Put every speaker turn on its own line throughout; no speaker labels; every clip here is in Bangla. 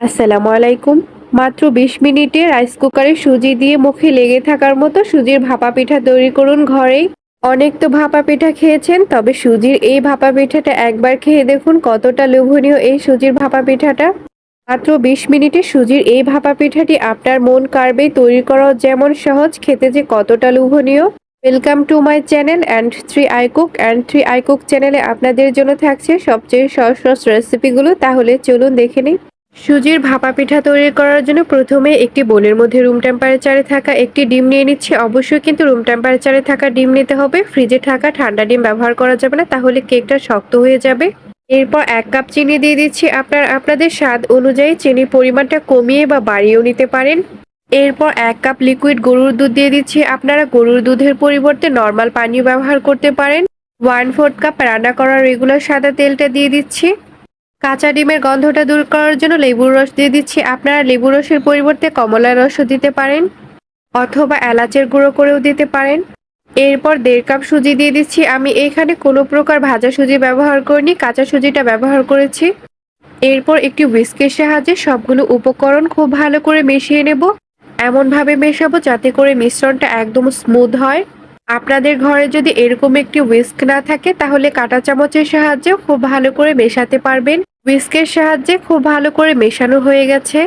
আসসালামু আলাইকুম। মাত্র বিশ মিনিটে রাইস কুকারে সুজি দিয়ে মুখে লেগে থাকার মতো সুজির ভাপা পিঠা তৈরি করুন ঘরেই। অনেক তো ভাপা পিঠা খেয়েছেন, তবে সুজির এই ভাপা পিঠাটা একবার খেয়ে দেখুন কতটা লোভনীয় এই সুজির ভাপা পিঠাটা। মাত্র বিশ মিনিটে সুজির এই ভাপা পিঠাটি আপনার মন কারবে তৈরি করা যেমন সহজ, খেতে যে কতটা লোভনীয়। Welcome to my channel and three I cook, and three I cook চ্যানেলে আপনাদের জন্য থাকছে সবচেয়ে সহজ সহজ রেসিপিগুলো। তাহলে চলুন দেখে নিই। সুজির ভাপা পিঠা তৈরি করার জন্য প্রথমে একটি বোলের মধ্যে রুম টেম্পারেচারে থাকা একটি ডিম নিয়ে নিচ্ছি। অবশ্যই কিন্তু রুম টেম্পারেচারে থাকা ডিম নিতে হবে। ফ্রিজে থাকা ঠান্ডা ডিম ব্যবহার করা যাবে না, তাহলে কেকটা শক্ত হয়ে যাবে। এরপর এক কাপ চিনি দিয়ে দিচ্ছি। আপনার, আপনাদের স্বাদ অনুযায়ী চিনির পরিমাণটা কমিয়ে বা বাড়িয়েও নিতে পারেন। এরপর এক কাপ লিকুইড গরুর দুধ দিয়ে দিচ্ছি। আপনারা গরুর দুধের পরিবর্তে নর্মাল পানীয় ব্যবহার করতে পারেন। ওয়ান ফোর্থ কাপ রান্না করা রেগুলার সাদা তেলটা দিয়ে দিচ্ছি। কাঁচা ডিমের গন্ধটা দূর করার জন্য লেবুর রস দিয়ে দিচ্ছি। আপনারা লেবুর রসের পরিবর্তে কমলা রসও দিতে পারেন অথবা এলাচের গুঁড়ো করেও দিতে পারেন। এরপর দেড় কাপ সুজি দিয়ে দিচ্ছি। আমি এখানে কোনো প্রকার ভাজা সুজি ব্যবহার করিনি, কাঁচা সুজিটা ব্যবহার করেছি। এরপর একটি হুইস্কের সাহায্যে সবগুলো উপকরণ খুব ভালো করে মিশিয়ে নেব। এমনভাবে মেশাবো যাতে করে মিশ্রণটা একদম স্মুথ হয়। আপনাদের ঘরে যদি এরকম একটি হুইস্ক না থাকে, তাহলে কাঁটা চামচের সাহায্যেও খুব ভালো করে মেশাতে পারবেন। হুইস্কের সাহায্যে খুব ভালো করে মেশানো হয়ে গেছে।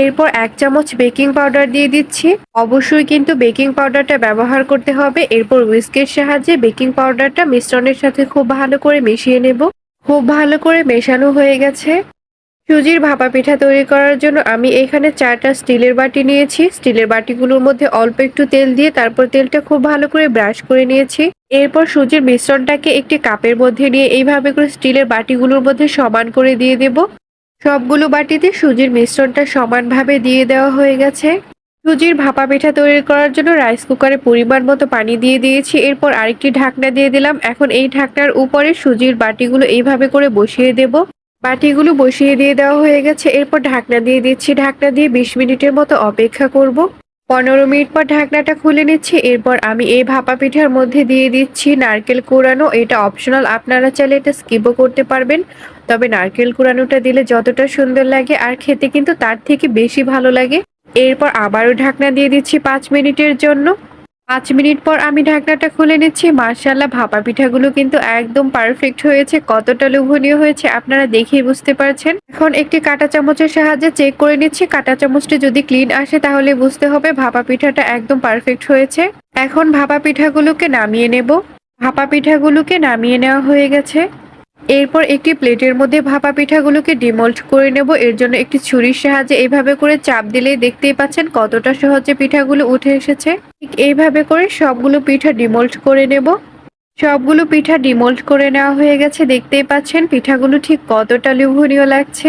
এরপর এক চামচ বেকিং পাউডার দিয়ে দিচ্ছি। অবশ্যই কিন্তু বেকিং পাউডারটা ব্যবহার করতে হবে। এরপর হুইস্কের সাহায্যে বেকিং পাউডারটা মিশ্রণের সাথে খুব ভালো করে মিশিয়ে নেব। খুব ভালো করে মেশানো হয়ে গেছে। সুজির ভাপা পিঠা তৈরি করার জন্য আমি এখানে চারটা স্টিলের বাটি নিয়েছি। স্টিলের বাটিগুলোর মধ্যে অল্প একটু তেল দিয়ে তারপর তেলটা খুব ভালো করে ব্রাশ করে নিয়েছি। এরপর সুজির মিশ্রণটাকে একটি কাপের মধ্যে নিয়ে এইভাবে করে স্টিলের বাটিগুলোর মধ্যে সমান করে দিয়ে দেব। সবগুলো বাটিতে সুজির মিশ্রণটা সমানভাবে দিয়ে দেওয়া হয়ে গেছে। সুজির ভাপা পিঠা তৈরি করার জন্য রাইস কুকারে পরিমাণ মতো পানি দিয়ে দিয়েছি। এরপর আরেকটি ঢাকনা দিয়ে দিলাম। এখন এই ঢাকনার উপরে সুজির বাটিগুলো এইভাবে করে বসিয়ে দেব। বাটিগুলো বসিয়ে দিয়ে দেওয়া হয়ে গেছে। এরপর ঢাকনা দিয়ে দিচ্ছি। ঢাকনা দিয়ে বিশ মিনিটের মতো অপেক্ষা করব। পনেরো মিনিট পর ঢাকনাটা খুলে নিচ্ছি, এরপর আমি এই ভাপা পিঠার মধ্যে দিয়ে দিচ্ছি নারকেল কুড়ানো। এটা অপশনাল আপনারা চাইলে এটা স্কিপও করতে পারবেন। তবে নারকেল কুড়ানোটা দিলে যতটা সুন্দর লাগে আর খেতে কিন্তু তার থেকে বেশি ভালো লাগে। এরপর আবারও ঢাকনা দিয়ে দিচ্ছি পাঁচ মিনিটের জন্য। পাঁচ মিনিট পর আমি ঢাকনাটা খুলে নিচ্ছি। মার্শাল্লাহ ভাপা পিঠাগুলো কিন্তু একদম পারফেক্ট হয়েছে। কতটা লোভনীয় হয়েছে আপনারা দেখেই বুঝতে পারছেন। এখন একটি কাটা চামচের সাহায্যে চেক করে নিচ্ছি। কাটা চামচটি যদি ক্লিন আসে তাহলে বুঝতে হবে ভাপা পিঠাটা একদম পারফেক্ট হয়েছে। এখন ভাপা পিঠাগুলোকে নামিয়ে নেব। ভাপা পিঠাগুলোকে নামিয়ে নেওয়া হয়ে গেছে। এরপর একটি প্লেটের মধ্যে ভাপা পিঠাগুলোকে ডিমোল্ট করে নেব। এর জন্য একটি ছুরির সাহায্যে এভাবে করে চাপ দিলেই দেখতেই পাচ্ছেন কতটা সহজে পিঠাগুলো উঠে এসেছে। ঠিক এইভাবে করে সবগুলো পিঠা ডিমোল্ট করে নেব। সবগুলো পিঠা ডিমোল্ট করে নেওয়া হয়ে গেছে। দেখতেই পাচ্ছেন পিঠাগুলো ঠিক কতটা লোভনীয় লাগছে।